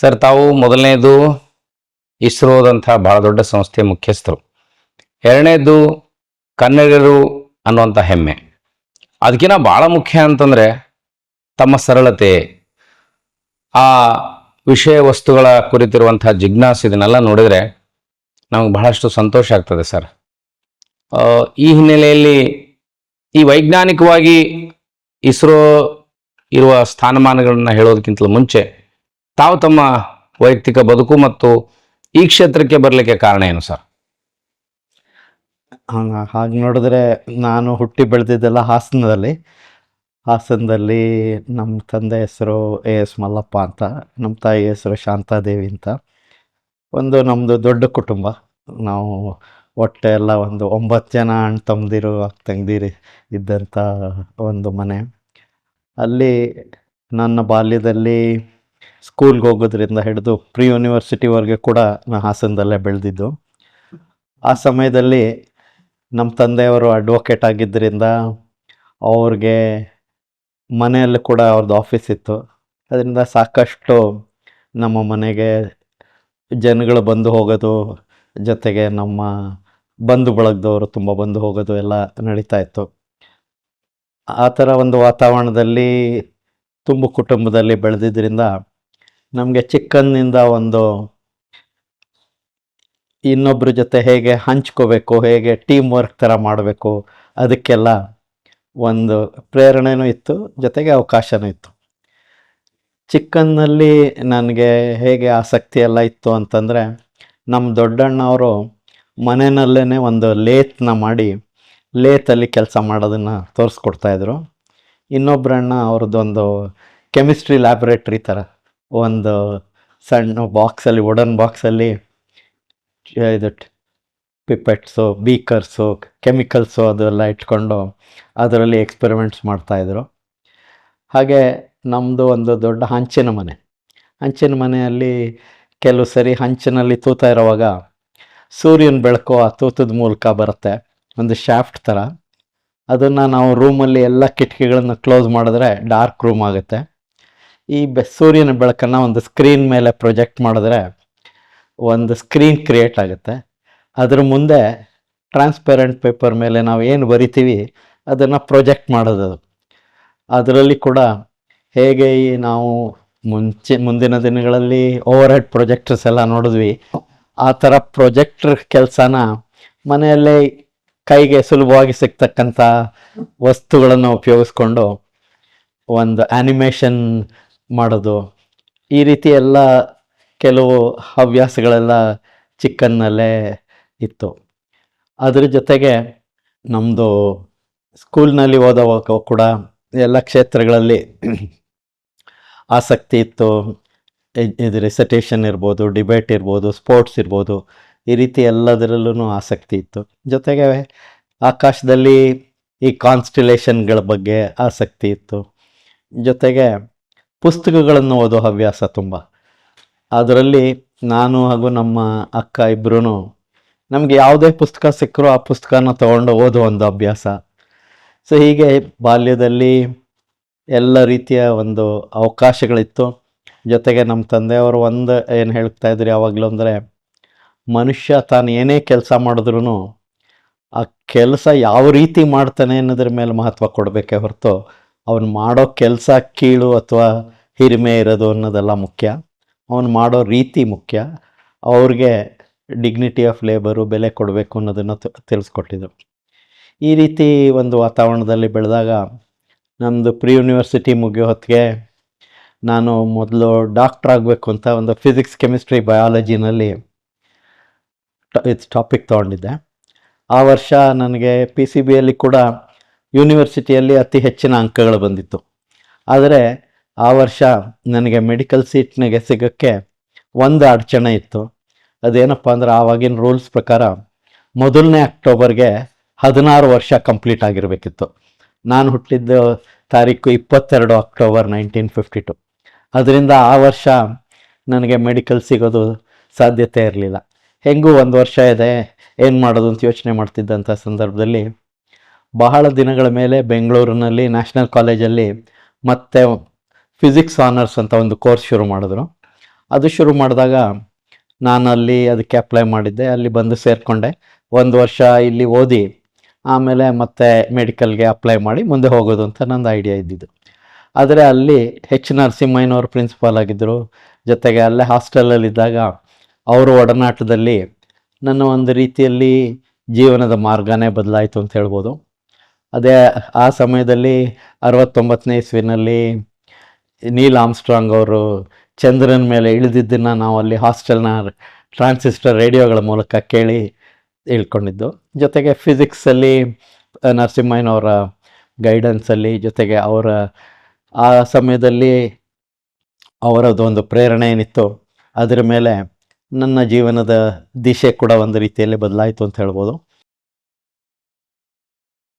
Sir, ತಾವು ಮೊದಲನೇದು ಇಸ್ರೋದಂಥ ಬಹಳ ದೊಡ್ಡ ಸಂಸ್ಥೆಯ ಮುಖ್ಯಸ್ಥರು. ಎರಡನೇದು ಕನ್ನಡಿಗರು ಅನ್ನುವಂಥ ಹೆಮ್ಮೆ. ಅದಕ್ಕಿಂತ ಭಾಳ ಮುಖ್ಯ ಅಂತಂದರೆ ತಮ್ಮ ಸರಳತೆ, ಆ ವಿಷಯ ವಸ್ತುಗಳ ಕುರಿತಿರುವಂಥ ಜಿಜ್ಞಾಸ ಇದನ್ನೆಲ್ಲ ನೋಡಿದರೆ ನಮಗೆ ಬಹಳಷ್ಟು ಸಂತೋಷ ಆಗ್ತದೆ ಸರ್. ಈ ಹಿನ್ನೆಲೆಯಲ್ಲಿ ಈ ವೈಜ್ಞಾನಿಕವಾಗಿ ಇಸ್ರೋ ಇರುವ ಸ್ಥಾನಮಾನಗಳನ್ನು ಹೇಳೋದಕ್ಕಿಂತಲೂ ಮುಂಚೆ ತಾವು ತಮ್ಮ ವೈಯಕ್ತಿಕ ಬದುಕು ಮತ್ತು ಈ ಕ್ಷೇತ್ರಕ್ಕೆ ಬರಲಿಕ್ಕೆ ಕಾರಣ ಏನು ಸರ್? ಹಾಗೆ ನೋಡಿದ್ರೆ ನಾನು ಹುಟ್ಟಿ ಬೆಳೆದಿದ್ದೆಲ್ಲ ಹಾಸನದಲ್ಲಿ. ಹಾಸನದಲ್ಲಿ ನಮ್ಮ ತಂದೆ ಹೆಸರು ಎ ಎಸ್ ಮಲ್ಲಪ್ಪ ಅಂತ, ನಮ್ಮ ತಾಯಿ ಹೆಸರು ಶಾಂತಾದೇವಿ ಅಂತ. ಒಂದು ನಮ್ಮದು ದೊಡ್ಡ ಕುಟುಂಬ. ನಾವು ಒಟ್ಟೆ ಎಲ್ಲ ಒಂದು ಒಂಬತ್ತು ಜನ ಅಣ್ಣ ತಮ್ಮದಿರು, ಅಕ್ಕ ತಂಗಿದಿರು ಇದ್ದಂಥ ಒಂದು ಮನೆ. ಅಲ್ಲಿ ನನ್ನ ಬಾಲ್ಯದಲ್ಲಿ ಸ್ಕೂಲ್ಗೆ ಹೋಗೋದ್ರಿಂದ ಹಿಡಿದು ಪ್ರಿ ಯೂನಿವರ್ಸಿಟಿವರೆಗೆ ಕೂಡ ನಾನು ಹಾಸನದಲ್ಲೇ ಬೆಳೆದಿದ್ದು. ಆ ಸಮಯದಲ್ಲಿ ನಮ್ಮ ತಂದೆಯವರು ಅಡ್ವೊಕೇಟ್ ಆಗಿದ್ದರಿಂದ ಅವ್ರಿಗೆ ಮನೆಯಲ್ಲೂ ಕೂಡ ಅವ್ರದ್ದು ಆಫೀಸ್ ಇತ್ತು. ಅದರಿಂದ ಸಾಕಷ್ಟು ನಮ್ಮ ಮನೆಗೆ ಜನಗಳು ಬಂದು ಹೋಗೋದು, ಜೊತೆಗೆ ನಮ್ಮ ಬಂಧು ಬಳಗದವರು ತುಂಬ ಬಂದು ಹೋಗೋದು ಎಲ್ಲ ನಡೀತಾ ಇತ್ತು. ಆ ಥರ ಒಂದು ವಾತಾವರಣದಲ್ಲಿ ತುಂಬ ಕುಟುಂಬದಲ್ಲಿ ಬೆಳೆದಿದ್ದರಿಂದ ನಮಗೆ ಚಿಕ್ಕಂದಿನಿಂದ ಒಂದು ಇನ್ನೊಬ್ಬರ ಜೊತೆ ಹೇಗೆ ಹಂಚ್ಕೋಬೇಕು, ಹೇಗೆ ಟೀಮ್ ವರ್ಕ್ ಥರ ಮಾಡಬೇಕು, ಅದಕ್ಕೆಲ್ಲ ಒಂದು ಪ್ರೇರಣೆನೂ ಇತ್ತು, ಜೊತೆಗೆ ಅವಕಾಶನೂ ಇತ್ತು. ಚಿಕ್ಕಂದಿನಲ್ಲಿ ನನಗೆ ಹೇಗೆ ಆಸಕ್ತಿ ಎಲ್ಲ ಇತ್ತು ಅಂತಂದರೆ, ನಮ್ಮ ದೊಡ್ಡಣ್ಣ ಅವರು ಮನೆಯಲ್ಲೇ ಒಂದು ಲೇತ್ನ ಮಾಡಿ, ಲೇತಲ್ಲಿ ಕೆಲಸ ಮಾಡೋದನ್ನು ತೋರಿಸ್ಕೊಡ್ತಾಯಿದ್ರು ಇನ್ನೊಬ್ಬರಣ್ಣ ಅವ್ರದ್ದೊಂದು ಕೆಮಿಸ್ಟ್ರಿ ಲ್ಯಾಬ್ರೇಟ್ರಿ ಥರ. ಒಂದು ಸಣ್ಣ ಬಾಕ್ಸಲ್ಲಿ ವುಡನ್ ಬಾಕ್ಸಲ್ಲಿ, ಇದು ಪಿಪೆಟ್ಸು ಬೀಕರ್ಸು ಕೆಮಿಕಲ್ಸು ಅದೆಲ್ಲ ಇಟ್ಕೊಂಡು ಅದರಲ್ಲಿ ಎಕ್ಸ್ಪೆರಿಮೆಂಟ್ಸ್ ಮಾಡ್ತಾಯಿದ್ರು ಹಾಗೆ ನಮ್ಮದು ಒಂದು ದೊಡ್ಡ ಹಂಚಿನ ಮನೆ. ಹಂಚಿನ ಮನೆಯಲ್ಲಿ ಕೆಲವು ಸರಿ ಹಂಚಿನಲ್ಲಿ ತೂತಾ ಇರುವಾಗ ಸೂರ್ಯನ ಬೆಳಕು ಆ ತೂತದ ಮೂಲಕ ಬರುತ್ತೆ, ಒಂದು ಶಾಫ್ಟ್ ಥರ ಅದನ್ನು ನಾವು ರೂಮಲ್ಲಿ ಎಲ್ಲ ಕಿಟಕಿಗಳನ್ನು ಕ್ಲೋಸ್ ಮಾಡಿದ್ರೆ ಡಾರ್ಕ್ ರೂಮ್ ಆಗುತ್ತೆ. ಈ ಸೂರ್ಯನ ಬೆಳಕನ್ನು ಒಂದು ಸ್ಕ್ರೀನ್ ಮೇಲೆ ಪ್ರೊಜೆಕ್ಟ್ ಮಾಡಿದ್ರೆ ಒಂದು ಸ್ಕ್ರೀನ್ ಕ್ರಿಯೇಟ್ ಆಗುತ್ತೆ ಅದ್ರ ಮುಂದೆ ಟ್ರಾನ್ಸ್ಪೇರೆಂಟ್ ಪೇಪರ್ ಮೇಲೆ ನಾವು ಏನು ಬರಿತೀವಿ ಅದನ್ನು ಪ್ರೊಜೆಕ್ಟ್ ಮಾಡೋದು ಅದು. ಅದರಲ್ಲಿ ಕೂಡ ಹೇಗೆ ಈ ನಾವು ಮುಂಚೆ, ಮುಂದಿನ ದಿನಗಳಲ್ಲಿ ಓವರ್ ಹೆಡ್ ಪ್ರೊಜೆಕ್ಟರ್ಸ್ ಎಲ್ಲ ನೋಡಿದ್ವಿ ಆ ಥರ ಪ್ರೊಜೆಕ್ಟ್ರ್ ಕೆಲಸನ ಮನೆಯಲ್ಲೇ ಕೈಗೆ ಸುಲಭವಾಗಿ ಸಿಗ್ತಕ್ಕಂಥ ವಸ್ತುಗಳನ್ನು ಉಪಯೋಗಿಸ್ಕೊಂಡು ಒಂದು ಆ್ಯನಿಮೇಷನ್ ಮಾಡೋದು. ಈ ರೀತಿ ಎಲ್ಲ ಕೆಲವು ಹವ್ಯಾಸಗಳೆಲ್ಲ ಚಿಕ್ಕನ್ನಲ್ಲೇ ಇತ್ತು. ಅದ್ರ ಜೊತೆಗೆ ನಮ್ಮದು ಸ್ಕೂಲ್ನಲ್ಲಿ ಓದೋವಾಗ ಕೂಡ ಎಲ್ಲ ಕ್ಷೇತ್ರಗಳಲ್ಲಿ ಆಸಕ್ತಿ ಇತ್ತು. ಇದು ರಿಸಟೇಷನ್ ಇರ್ಬೋದು, ಡಿಬೇಟ್ ಇರ್ಬೋದು, ಸ್ಪೋರ್ಟ್ಸ್ ಇರ್ಬೋದು, ಈ ರೀತಿ ಎಲ್ಲದರಲ್ಲೂ ಆಸಕ್ತಿ ಇತ್ತು. ಜೊತೆಗೆ ಆಕಾಶದಲ್ಲಿ ಈ ಕಾನ್ಸ್ಟಿಲೇಷನ್ಗಳ ಬಗ್ಗೆ ಆಸಕ್ತಿ ಇತ್ತು. ಜೊತೆಗೆ ಪುಸ್ತಕಗಳನ್ನು ಓದೋ ಹವ್ಯಾಸ ತುಂಬ. ಅದರಲ್ಲಿ ನಾನು ಹಾಗೂ ನಮ್ಮ ಅಕ್ಕ ಇಬ್ಬರೂ ನಮಗೆ ಯಾವುದೇ ಪುಸ್ತಕ ಸಿಕ್ಕರೂ ಆ ಪುಸ್ತಕನ ತಗೊಂಡು ಓದೋ ಒಂದು ಅಭ್ಯಾಸ. ಸೊ ಹೀಗೆ ಬಾಲ್ಯದಲ್ಲಿ ಎಲ್ಲ ರೀತಿಯ ಒಂದು ಅವಕಾಶಗಳಿತ್ತು. ಜೊತೆಗೆ ನಮ್ಮ ತಂದೆಯವರು ಒಂದು ಏನು ಹೇಳ್ತಾ ಇದ್ರು ಯಾವಾಗಲೂ ಅಂದರೆ, ಮನುಷ್ಯ ತಾನು ಏನೇ ಕೆಲಸ ಮಾಡಿದ್ರೂ ಆ ಕೆಲಸ ಯಾವ ರೀತಿ ಮಾಡ್ತಾನೆ ಅನ್ನೋದ್ರ ಮೇಲೆ ಮಹತ್ವ ಕೊಡಬೇಕೇ ಹೊರತು ಅವನು ಮಾಡೋ ಕೆಲಸ ಕೀಳು ಅಥವಾ ಹಿರಿಮೆ ಇರೋದು ಅನ್ನೋದೆಲ್ಲ ಮುಖ್ಯ. ಅವನು ಮಾಡೋ ರೀತಿ ಮುಖ್ಯ. ಅವ್ರಿಗೆ ಡಿಗ್ನಿಟಿ ಆಫ್ ಲೇಬರು ಬೆಲೆ ಕೊಡಬೇಕು ಅನ್ನೋದನ್ನು ತಿಳಿಸ್ಕೊಟ್ಟಿದ್ರು. ಈ ರೀತಿ ಒಂದು ವಾತಾವರಣದಲ್ಲಿ ಬೆಳೆದಾಗ ನಮ್ಮದು ಪ್ರಿ ಯೂನಿವರ್ಸಿಟಿ ಮುಗಿಯೋ ಹೊತ್ತಿಗೆ ನಾನು ಮೊದಲು ಡಾಕ್ಟ್ರ್ ಆಗಬೇಕು ಅಂತ ಒಂದು ಫಿಸಿಕ್ಸ್ ಕೆಮಿಸ್ಟ್ರಿ ಬಯಾಲಜಿನಲ್ಲಿ ಇದು ಟಾಪಿಕ್ ತೊಗೊಂಡಿದ್ದೆ. ಆ ವರ್ಷ ನನಗೆ ಪಿ ಸಿ ಬಿಯಲ್ಲಿ ಕೂಡ ಯೂನಿವರ್ಸಿಟಿಯಲ್ಲಿ ಅತಿ ಹೆಚ್ಚಿನ ಅಂಕಗಳು ಬಂದಿತ್ತು. ಆದರೆ ಆ ವರ್ಷ ನನಗೆ ಮೆಡಿಕಲ್ ಸೀಟ್ನಿಗೆ ಸಿಗೋಕ್ಕೆ ಒಂದು ಅಡಚಣೆ ಇತ್ತು. ಅದೇನಪ್ಪ ಅಂದ್ರೆ ಆವಾಗಿನ ರೂಲ್ಸ್ ಪ್ರಕಾರ ಮೊದಲನೇ ಅಕ್ಟೋಬರ್ಗೆ ಹದಿನಾರು ವರ್ಷ ಕಂಪ್ಲೀಟ್ ಆಗಿರಬೇಕಿತ್ತು. ನಾನು ಹುಟ್ಟಿದ್ದ ತಾರೀಕು ಇಪ್ಪತ್ತೆರಡು ಅಕ್ಟೋಬರ್ ನೈನ್ಟೀನ್ ಫಿಫ್ಟಿ ಟು. ಅದರಿಂದ ಆ ವರ್ಷ ನನಗೆ ಮೆಡಿಕಲ್ ಸಿಗೋದು ಸಾಧ್ಯತೆ ಇರಲಿಲ್ಲ. ಹೆಂಗೂ ಒಂದು ವರ್ಷ ಇದೆ, ಏನು ಮಾಡೋದು ಅಂತ ಯೋಚನೆ ಮಾಡ್ತಿದ್ದಂಥ ಸಂದರ್ಭದಲ್ಲಿ ಬಹಳ ದಿನಗಳ ಮೇಲೆ ಬೆಂಗಳೂರಿನಲ್ಲಿ ನ್ಯಾಷನಲ್ ಕಾಲೇಜಲ್ಲಿ ಮತ್ತೆ ಫಿಸಿಕ್ಸ್ ಆನರ್ಸ್ ಅಂತ ಒಂದು ಕೋರ್ಸ್ ಶುರು ಮಾಡಿದ್ರು. ಅದು ಶುರು ಮಾಡಿದಾಗ ನಾನು ಅಲ್ಲಿ ಅದಕ್ಕೆ ಅಪ್ಲೈ ಮಾಡಿದ್ದೆ. ಅಲ್ಲಿ ಬಂದು ಸೇರಿಕೊಂಡೆ. ಒಂದು ವರ್ಷ ಇಲ್ಲಿ ಓದಿ ಆಮೇಲೆ ಮತ್ತೆ ಮೆಡಿಕಲ್ಗೆ ಅಪ್ಲೈ ಮಾಡಿ ಮುಂದೆ ಹೋಗೋದು ಅಂತ ನಂದು ಐಡಿಯಾ ಇದ್ದಿದ್ದು. ಆದರೆ ಅಲ್ಲಿ ಹೆಚ್ ನರಸಿಂಹಯ್ಯನವರು ಪ್ರಿನ್ಸಿಪಾಲ್ ಆಗಿದ್ದರು ಜೊತೆಗೆ ಅಲ್ಲೇ ಹಾಸ್ಟೆಲಲ್ಲಿದ್ದಾಗ ಅವರ ಒಡನಾಟದಲ್ಲಿ ನನ್ನ ಒಂದು ರೀತಿಯಲ್ಲಿ ಜೀವನದ ಮಾರ್ಗನೇ ಬದಲಾಯಿತು ಅಂತ ಹೇಳ್ಬೋದು. ಅದೇ ಆ ಸಮಯದಲ್ಲಿ ಅರವತ್ತೊಂಬತ್ತನೇ ಇಸ್ವಿನಲ್ಲಿ ನೀಲ್ ಆಮ್ಸ್ಟ್ರಾಂಗ್ ಅವರು ಚಂದ್ರನ ಮೇಲೆ ಇಳಿದಿದ್ದನ್ನು ನಾವು ಅಲ್ಲಿ ಹಾಸ್ಟೆಲ್ನ ಟ್ರಾನ್ಸಿಸ್ಟರ್ ರೇಡಿಯೋಗಳ ಮೂಲಕ ಕೇಳಿ ತಿಳ್ಕೊಂಡಿದ್ದು ಜೊತೆಗೆ ಫಿಸಿಕ್ಸಲ್ಲಿ ನರಸಿಂಹಯ್ಯನವರ ಗೈಡೆನ್ಸಲ್ಲಿ, ಜೊತೆಗೆ ಅವರ, ಆ ಸಮಯದಲ್ಲಿ ಅವರದೊಂದು ಪ್ರೇರಣೆ ಏನಿತ್ತು ಅದರ ಮೇಲೆ ನನ್ನ ಜೀವನದ ದಿಶೆ ಕೂಡ ಒಂದು ರೀತಿಯಲ್ಲಿ ಬದಲಾಯಿತು ಅಂತ ಹೇಳ್ಬೋದು.